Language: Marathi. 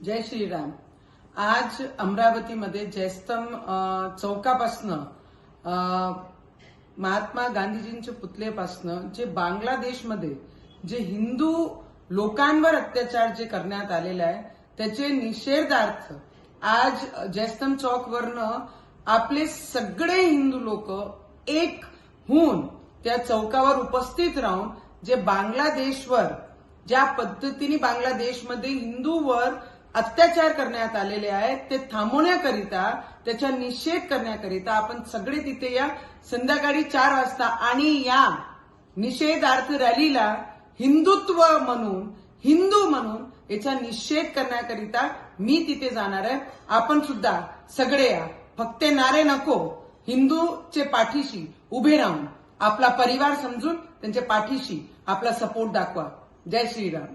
जय श्रीराम. आज अमरावतीमध्ये जयस्तम चौकापासनं महात्मा गांधीजींच्या पुतलेपासनं जे बांगलादेशमध्ये जे हिंदू लोकांवर अत्याचार जे करण्यात आलेले आहे त्याचे निषेधार्थ आज जयस्तम चौकवरनं आपले सगळे हिंदू लोक एक होऊन त्या चौकावर उपस्थित राहून जे बांगलादेशवर ज्या पद्धतीने बांगलादेशमध्ये हिंदूवर अत्याचार करण्यात आलेले आहेत. ते थांबवण्याकरिता त्याचा निषेध करण्याकरिता आपण सगळे तिथे या संध्याकाळी चार वाजता आणि या निषेधार्थ रॅलीला हिंदुत्व म्हणून हिंदू म्हणून याचा निषेध करण्याकरिता मी तिथे जाणार आहे. आपण सुद्धा सगळे या. फक्त नारे नको. हिंदूचे पाठीशी उभे राहून आपला परिवार समजून त्यांच्या पाठीशी आपला सपोर्ट दाखवा. जय श्रीराम.